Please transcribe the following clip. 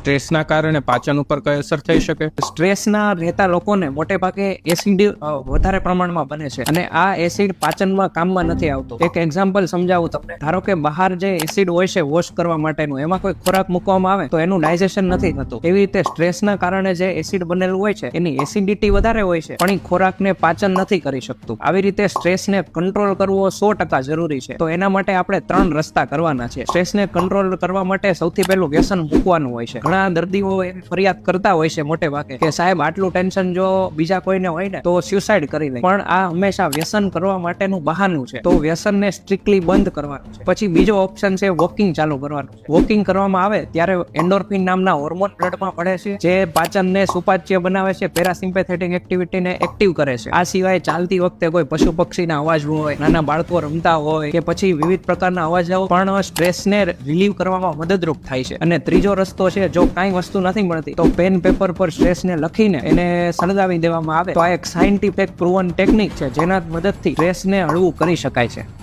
સ્ટ્રેસના કારણે પાચન ઉપર કઈ અસર થઈ શકે? સ્ટ્રેસના રહેતા લોકોને મોટે ભાગે એસિડ વધારે પ્રમાણમાં બને છે. અને આ એસિડ પાચનમાં કામમાં નથી આવતો. એક એક્ઝામ્પલ સમજાવું તમને. ધારો કે બહાર જે એસિડ હોય છે વોશ કરવા માટેનું, એમાં કોઈ ખોરાક મૂકવામાં આવે તો એનું ડાયજેશન નથી થતું. એવી રીતે સ્ટ્રેસના કારણે જે એસિડ બનેલું હોય છે, એની એસિડિટી વધારે હોય છે, પણ એ ખોરાકને પાચન નથી કરી શકતું. આવી રીતે સ્ટ્રેસને કંટ્રોલ કરવો સો ટકા જરૂરી છે. તો એના માટે આપણે ત્રણ રસ્તા કરવાના છે. સ્ટ્રેસને કંટ્રોલ કરવા માટે સૌથી પહેલું વ્યસન મૂકવાનું હોય છે. ઘણા દર્દીઓ ફરિયાદ કરતા હોય છે મોટે ભાગે કે સાહેબ, આટલું ટેન્શન જો બીજા કોઈને હોય ને, તો સ્યુસાઇડ કરી લે પણ આ હંમેશા વ્યસન કરવા માટેનું બહાનું છે. તો વ્યસનને સ્ટ્રિક્ટલી બંધ કરવાનું છે. પછી બીજો ઓપ્શન છે વોકિંગ ચાલુ કરવાનું વોકિંગ કરવામાં આવે ત્યારે એન્ડોર્ફિન નામના હોર્મોન બ્લડમાં પડે છે. જે પાચનને સુપાચ્ય બનાવે છે પેરાસિમ્પેથેટિક એક્ટિવિટીને એક્ટિવ કરે છે. આ સિવાય ચાલતી વખતે કોઈ પશુ પક્ષીના અવાજ હોય, નાના બાળકો રમતા હોય કે પછી વિવિધ પ્રકારના અવાજો પણ સ્ટ્રેસને રિલીવ કરવામાં મદદરૂપ થાય છે. અને ત્રીજો રસ્તો છે, જો કાંઈ વસ્તુ નથી મળતી, તો પેન પેપર પર સ્ટ્રેસને લખીને એને સળગાવી દેવામાં આવે. તો આ એક સાયન્ટિફિક પ્રુવન ટેકનિક છે, જેના મદદથી સ્ટ્રેસને હળવું કરી શકાય છે.